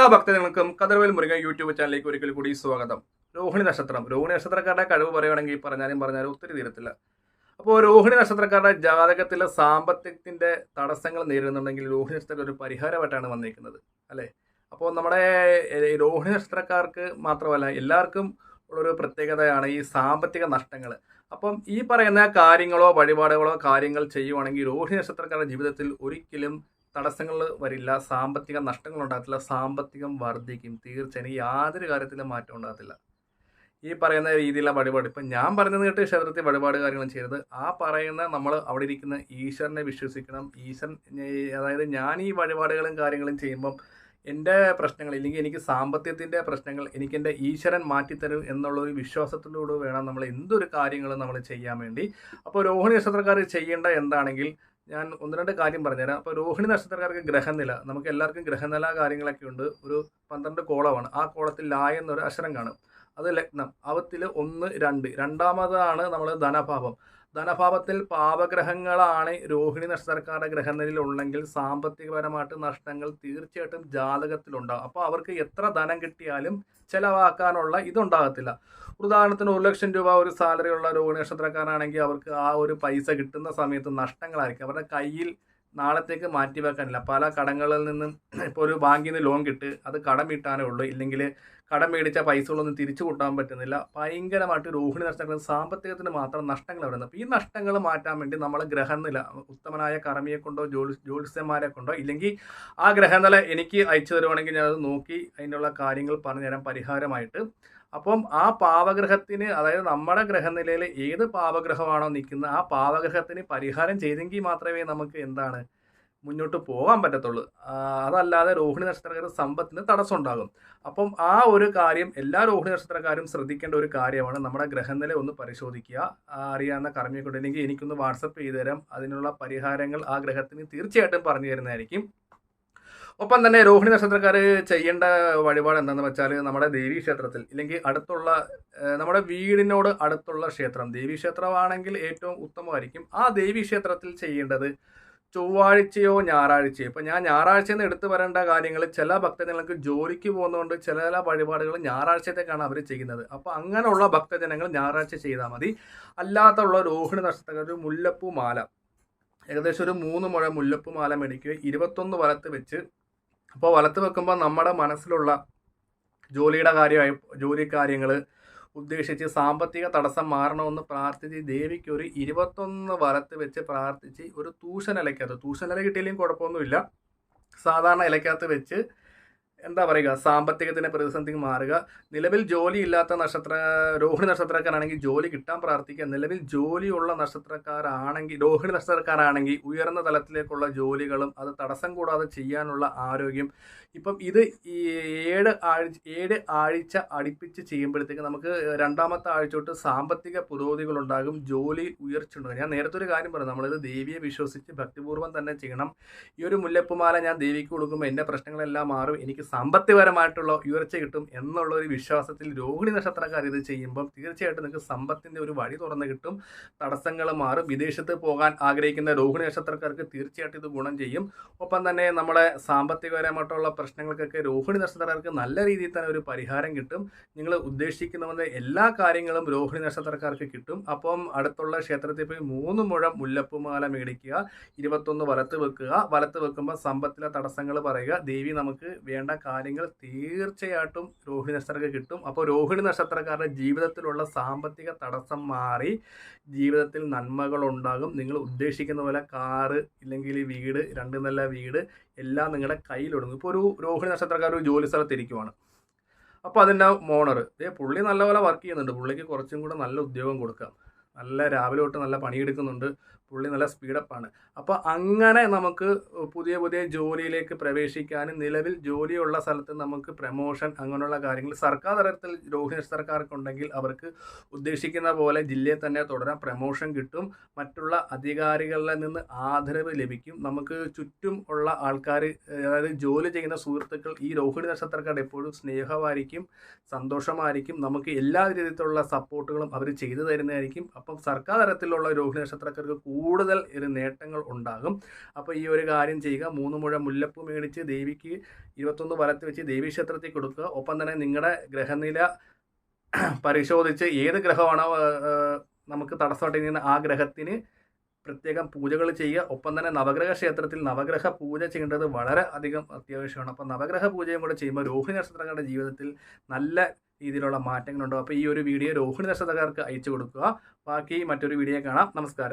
എല്ലാ ഭക്തജനങ്ങൾക്കും കതിർവേൽ മുരുകൻ യൂട്യൂബ് ചാനലിലേക്ക് ഒരിക്കൽ കൂടി സ്വാഗതം. രോഹിണി നക്ഷത്രം. രോഹിണി നക്ഷത്രക്കാരുടെ കഴിവ് പറയുകയാണെങ്കിൽ പറഞ്ഞാലും പറഞ്ഞാലും ഒത്തിരി തീരത്തില്ല. അപ്പോൾ രോഹിണി നക്ഷത്രക്കാരുടെ ജാതകത്തിലെ സാമ്പത്തികത്തിന്റെ തടസ്സങ്ങൾ നേരിടുന്നുണ്ടെങ്കിൽ രോഹിണി നക്ഷത്രം ഒരു പരിഹാരമായിട്ടാണ് വന്നിരിക്കുന്നത്. അല്ലേ? അപ്പോൾ നമ്മുടെ രോഹിണി നക്ഷത്രക്കാർക്ക് മാത്രമല്ല എല്ലാവർക്കും ഉള്ളൊരു പ്രത്യേകതയാണ് ഈ സാമ്പത്തിക നഷ്ടങ്ങൾ അപ്പം ഈ പറയുന്ന കാര്യങ്ങളോ വഴിപാടുകളോ കാര്യങ്ങൾ ചെയ്യുവാണെങ്കിൽ രോഹിണി നക്ഷത്രക്കാരുടെ ജീവിതത്തിൽ ഒരിക്കലും തടസ്സങ്ങൾ വരില്ല സാമ്പത്തിക നഷ്ടങ്ങൾ ഉണ്ടാകത്തില്ല സാമ്പത്തികം വർദ്ധിക്കും. തീർച്ചയായും യാതൊരു കാര്യത്തിലും മാറ്റം ഉണ്ടാകത്തില്ല. ഈ പറയുന്ന രീതിയിലുള്ള വഴിപാട് ഇപ്പം ഞാൻ പറഞ്ഞത് കേട്ട് ക്ഷേത്രത്തിൽ വഴിപാട് കാര്യങ്ങളും ചെയ്യരുത്. ആ പറയുന്ന നമ്മൾ അവിടെ ഇരിക്കുന്ന ഈശ്വരനെ വിശ്വസിക്കണം. ഈശ്വരൻ അതായത് ഞാൻ ഈ വഴിപാടുകളും കാര്യങ്ങളും ചെയ്യുമ്പം എന്റെ പ്രശ്നങ്ങൾ ഇല്ലെങ്കിൽ എനിക്ക് സാമ്പത്തികത്തിന്റെ പ്രശ്നങ്ങൾ എനിക്ക് എന്റെ ഈശ്വരൻ മാറ്റിത്തരും എന്നുള്ള ഒരു വിശ്വാസത്തിലൂടെ വേണം നമ്മൾ എന്തൊരു കാര്യങ്ങളും നമ്മൾ ചെയ്യാൻ വേണ്ടി. അപ്പോൾ രോഹിണി നക്ഷത്രക്കാർ ചെയ്യേണ്ട എന്താണെങ്കിൽ ഞാൻ ഒന്ന് രണ്ട് കാര്യം പറഞ്ഞുതരാം. അപ്പോൾ രോഹിണി നക്ഷത്രക്കാർക്ക് ഗ്രഹനില നമുക്ക് എല്ലാവർക്കും ഗ്രഹനില കാര്യങ്ങളൊക്കെ ഉണ്ട്. ഒരു പന്ത്രണ്ട് കോളമാണ്. ആ കോളത്തിൽ ലായ എന്നൊരു അക്ഷരം കാണും. അത് ലഗ്നം അവത്തിൽ ഒന്ന് രണ്ട്. രണ്ടാമതാണ് നമ്മൾ ധനഭാവം. ധനഭാവത്തിൽ പാപഗ്രഹങ്ങളാണ് രോഹിണി നക്ഷത്രക്കാരുടെ ഗ്രഹനിലയിൽ ഉള്ളെങ്കിൽ സാമ്പത്തികപരമായിട്ട് നഷ്ടങ്ങൾ തീർച്ചയായിട്ടും ജാതകത്തിലുണ്ടാകും അപ്പോൾ അവർക്ക് എത്ര ധനം കിട്ടിയാലും ചിലവാക്കാനുള്ള ഇതുണ്ടാകത്തില്ല. ഉദാഹരണത്തിന് ഒരു ലക്ഷം രൂപ ഒരു സാലറി ഉള്ള രോഹിണി നക്ഷത്രക്കാരാണെങ്കിൽ അവർക്ക് ആ ഒരു പൈസ കിട്ടുന്ന സമയത്ത് നഷ്ടങ്ങളായിരിക്കും. അവരുടെ കയ്യിൽ നാളത്തേക്ക് മാറ്റി വെക്കാനില്ല പല കടങ്ങളിൽ നിന്നും ഇപ്പോൾ ഒരു ബാങ്കിൽ നിന്ന് ലോൺ കിട്ട് അത് കടം വീട്ടാനേ ഉള്ളൂ. ഇല്ലെങ്കിൽ കടം മേടിച്ച പൈസകളൊന്നും തിരിച്ചു കൂട്ടാൻ പറ്റുന്നില്ല. ഭയങ്കരമായിട്ട് രോഹിണി നഷ്ടങ്ങൾ സാമ്പത്തികത്തിന് മാത്രം നഷ്ടങ്ങൾ വരുന്നത് അപ്പോൾ ഈ നഷ്ടങ്ങൾ മാറ്റാൻ വേണ്ടി നമ്മൾ ഗ്രഹനില ഉത്തമനായ കർമ്മിയെ കൊണ്ടോ ജ്യോതി ജ്യോത്സ്യന്മാരെ കൊണ്ടോ ഇല്ലെങ്കിൽ ആ ഗ്രഹനില എനിക്ക് അയച്ചു തരുവാണെങ്കിൽ ഞാനത് നോക്കി അതിനുള്ള കാര്യങ്ങൾ പറഞ്ഞുതരാം പരിഹാരമായിട്ട്. അപ്പം ആ പാവഗ്രഹത്തിന് അതായത് നമ്മുടെ ഗ്രഹനിലയിൽ ഏത് പാവഗ്രഹമാണോ നിൽക്കുന്നത് ആ പാവഗ്രഹത്തിന് പരിഹാരം ചെയ്തെങ്കിൽ മാത്രമേ നമുക്ക് എന്താണ് മുന്നോട്ട് പോകാൻ പറ്റത്തുള്ളൂ. അതല്ലാതെ രോഹിണി നക്ഷത്രക്കാരുടെ സമ്പത്തിന് തടസ്സം ഉണ്ടാകും അപ്പം ആ ഒരു കാര്യം എല്ലാ രോഹിണി നക്ഷത്രക്കാരും ശ്രദ്ധിക്കേണ്ട ഒരു കാര്യമാണ്. നമ്മുടെ ഗ്രഹനില ഒന്ന് പരിശോധിക്കുക. അറിയാവുന്ന കർമ്മിയെ അല്ലെങ്കിൽ എനിക്കൊന്ന് വാട്സപ്പ് ചെയ്തു തരാം അതിനുള്ള പരിഹാരങ്ങൾ ആ ഗ്രഹത്തിന് തീർച്ചയായിട്ടും പറഞ്ഞു തരുന്നതായിരിക്കും. ഒപ്പം തന്നെ രോഹിണി നക്ഷത്രക്കാർ ചെയ്യേണ്ട വഴിപാട് എന്താണെന്ന് വെച്ചാൽ നമ്മുടെ ദേവീ ക്ഷേത്രത്തിൽ ഇല്ലെങ്കിൽ അടുത്തുള്ള നമ്മുടെ വീടിനോട് അടുത്തുള്ള ക്ഷേത്രം. ദേവീ ക്ഷേത്രമാണെങ്കിൽ ഏറ്റവും ഉത്തമമായിരിക്കും. ആ ദേവീ ക്ഷേത്രത്തിൽ ചെയ്യേണ്ടത് ചൊവ്വാഴ്ചയോ ഞായറാഴ്ചയോ. ഇപ്പം ഞാൻ ഞായറാഴ്ച എന്ന് എടുത്തു വരേണ്ട കാര്യങ്ങൾ ചില ഭക്തജനങ്ങൾക്ക് ജോലിക്ക് പോകുന്നതുകൊണ്ട് ചില ചില വഴിപാടുകൾ ഞായറാഴ്ചത്തേക്കാണ് അവർ ചെയ്യുന്നത്. അപ്പോൾ അങ്ങനെയുള്ള ഭക്തജനങ്ങൾ ഞായറാഴ്ച ചെയ്താൽ മതി. അല്ലാത്തുള്ള രോഹിണി നക്ഷത്രക്കാർ ഒരു മുല്ലപ്പൂ മാല ഏകദേശം ഒരു മൂന്ന് മുഴ മുല്ലപ്പൂ മാല മേടിക്കുക ഇരുപത്തൊന്ന് വലത്ത് വെച്ച് അപ്പോൾ വലത്ത് വെക്കുമ്പോൾ നമ്മുടെ മനസ്സിലുള്ള ജോലിയുടെ കാര്യമായി ജോലി കാര്യങ്ങൾ ഉദ്ദേശിച്ച് സാമ്പത്തിക തടസ്സം മാറണമെന്ന് പ്രാർത്ഥിച്ച് ദേവിക്ക് ഒരു ഇരുപത്തൊന്ന് വലത്ത് വെച്ച് പ്രാർത്ഥിച്ച് ഒരു തൂഷനിലയ്ക്കകത്ത് തൂഷനില കിട്ടിയില്ലെങ്കിൽ കുഴപ്പമൊന്നുമില്ല. സാധാരണ ഇലക്കകത്ത് വെച്ച് എന്താ പറയുക സാമ്പത്തികത്തിന് പ്രതിസന്ധി മാറുക. നിലവിൽ ജോലി ഇല്ലാത്ത നക്ഷത്ര രോഹിണി നക്ഷത്രക്കാരാണെങ്കിൽ ജോലി കിട്ടാൻ പ്രാർത്ഥിക്കുക. നിലവിൽ ജോലിയുള്ള നക്ഷത്രക്കാരാണെങ്കിൽ രോഹിണി നക്ഷത്രക്കാരാണെങ്കിൽ ഉയർന്ന തലത്തിലേക്കുള്ള ജോലികളും അത് തടസ്സം കൂടാതെ ചെയ്യാനുള്ള ആരോഗ്യം. ഇപ്പം ഇത് ഈ ഏഴ് ആഴ്ച ഏഴ് ആഴ്ച അടുപ്പിച്ച് ചെയ്യുമ്പോഴത്തേക്ക് നമുക്ക് രണ്ടാമത്തെ ആഴ്ച തൊട്ട് സാമ്പത്തിക പുരോഗതികളുണ്ടാകും. ജോലി ഉയർച്ച ഉണ്ടാകും ഞാൻ നേരത്തെ ഒരു കാര്യം പറഞ്ഞു. നമ്മളിത് ദേവിയെ വിശ്വസിച്ച് ഭക്തിപൂർവം തന്നെ ചെയ്യണം. ഈ ഒരു മുല്ലപ്പുമാല ഞാൻ ദേവിക്ക് കൊടുക്കുമ്പോൾ എന്റെ പ്രശ്നങ്ങളെല്ലാം മാറും. എനിക്ക് സാമ്പത്തികപരമായിട്ടുള്ള ഉയർച്ച കിട്ടും എന്നുള്ള ഒരു വിശ്വാസത്തിൽ രോഹിണി നക്ഷത്രക്കാർ ഇത് ചെയ്യുമ്പോൾ തീർച്ചയായിട്ടും നിങ്ങൾക്ക് സമ്പത്തിന്റെ ഒരു വഴി തുറന്നു കിട്ടും. തടസ്സങ്ങൾ മാറും. വിദേശത്ത് പോകാൻ ആഗ്രഹിക്കുന്ന രോഹിണി നക്ഷത്രക്കാർക്ക് തീർച്ചയായിട്ടും ഇത് ഗുണം ചെയ്യും. ഒപ്പം തന്നെ നമ്മുടെ സാമ്പത്തികപരമായിട്ടുള്ള പ്രശ്നങ്ങൾക്കൊക്കെ രോഹിണി നക്ഷത്രക്കാർക്ക് നല്ല രീതിയിൽ തന്നെ ഒരു പരിഹാരം കിട്ടും. നിങ്ങൾ ഉദ്ദേശിക്കുന്ന എല്ലാ കാര്യങ്ങളും രോഹിണി നക്ഷത്രക്കാർക്ക് കിട്ടും. അപ്പം അടുത്തുള്ള ക്ഷേത്രത്തിൽ പോയി മൂന്ന് മുഴം മുല്ലപ്പുമാല മേടിക്കുക. ഇരുപത്തൊന്ന് വലത്ത് വെക്കുക. വലത്ത് വെക്കുമ്പോൾ സമ്പത്തിലെ തടസ്സങ്ങൾ പറയുക. ദേവി നമുക്ക് വേണ്ട കാര്യങ്ങൾ തീർച്ചയായിട്ടും രോഹിണി നക്ഷത്രക്കാർക്ക് കിട്ടും. അപ്പോൾ രോഹിണി നക്ഷത്രക്കാരുടെ ജീവിതത്തിലുള്ള സാമ്പത്തിക തടസ്സം മാറി ജീവിതത്തിൽ നന്മകൾ ഉണ്ടാകും നിങ്ങൾ ഉദ്ദേശിക്കുന്ന പോലെ കാറ് ഇല്ലെങ്കിൽ വീട് രണ്ട് നല്ല വീട് എല്ലാം നിങ്ങളുടെ കയ്യിലൊടുങ്ങും ഇപ്പോൾ ഒരു രോഹിണി നക്ഷത്രക്കാർ ഒരു ജോലി സ്ഥലത്തിരിക്കുവാണ് അപ്പോൾ അതിന്റെ മോണർ ഏ പുള്ളി നല്ലപോലെ വർക്ക് ചെയ്യുന്നുണ്ട്. പുള്ളിക്ക് കുറച്ചും കൂടെ നല്ല ഉദ്യോഗം കൊടുക്കാം. നല്ല രാവിലെ തൊട്ട് നല്ല പണിയെടുക്കുന്നുണ്ട്. പുള്ളി നല്ല സ്പീഡപ്പാണ്. അപ്പോൾ അങ്ങനെ നമുക്ക് പുതിയ പുതിയ ജോലിയിലേക്ക് പ്രവേശിക്കാനും നിലവിൽ ജോലിയുള്ള സ്ഥലത്ത് നമുക്ക് പ്രമോഷൻ അങ്ങനെയുള്ള കാര്യങ്ങൾ സർക്കാർ തലത്തിൽ രോഹിണി സർക്കാർക്കുണ്ടെങ്കിൽ അവർക്ക് ഉദ്ദേശിക്കുന്ന പോലെ ജില്ലയിൽ തന്നെ തുടരാൻ പ്രമോഷൻ കിട്ടും. മറ്റുള്ള അധികാരികളിൽ നിന്ന് ആദരവ് ലഭിക്കും. നമുക്ക് ചുറ്റും ഉള്ള ആൾക്കാർ അതായത് ജോലി ചെയ്യുന്ന സുഹൃത്തുക്കൾ ഈ രോഹിണി നക്ഷത്രക്കാരുടെ എപ്പോഴും സ്നേഹമായിരിക്കും സന്തോഷമായിരിക്കും. നമുക്ക് എല്ലാ രീതിയിലുള്ള സപ്പോർട്ടുകളും അവർ ചെയ്തു തരുന്നതായിരിക്കും. അപ്പം സർക്കാർ തരത്തിലുള്ള രോഹിണി നക്ഷത്രക്കാർക്ക് കൂടുതൽ ഒരു നേട്ടങ്ങൾ ഉണ്ടാകും. അപ്പോൾ ഈ ഒരു കാര്യം ചെയ്യുക. മൂന്ന് മുഴ മുല്ലപ്പൂ മേടിച്ച് ദേവിക്ക് ഇരുപത്തൊന്ന് വലത്ത് വെച്ച് ദേവി ക്ഷേത്രത്തിൽ കൊടുക്കുക. ഒപ്പം തന്നെ നിങ്ങളുടെ ഗ്രഹനില പരിശോധിച്ച് ഏത് ഗ്രഹമാണോ നമുക്ക് തടസ്സമായിട്ട് ആ ഗ്രഹത്തിന് പ്രത്യേകം പൂജകൾ ചെയ്യുക. ഒപ്പം തന്നെ നവഗ്രഹ ക്ഷേത്രത്തിൽ നവഗ്രഹ പൂജ ചെയ്യേണ്ടത് വളരെ അധികം അത്യാവശ്യമാണ്. അപ്പോൾ നവഗ്രഹ പൂജയും കൂടെ ചെയ്യുമ്പോൾ രോഹിണി നക്ഷത്രക്കാരുടെ ജീവിതത്തിൽ നല്ല രീതിയിലുള്ള മാറ്റങ്ങളുണ്ടാവും അപ്പോൾ ഈ ഒരു വീഡിയോ രോഹിണി നക്ഷത്രക്കാർക്ക് അയച്ചു കൊടുക്കുക. ബാക്കി മറ്റൊരു വീഡിയോ കാണാം. നമസ്കാരം.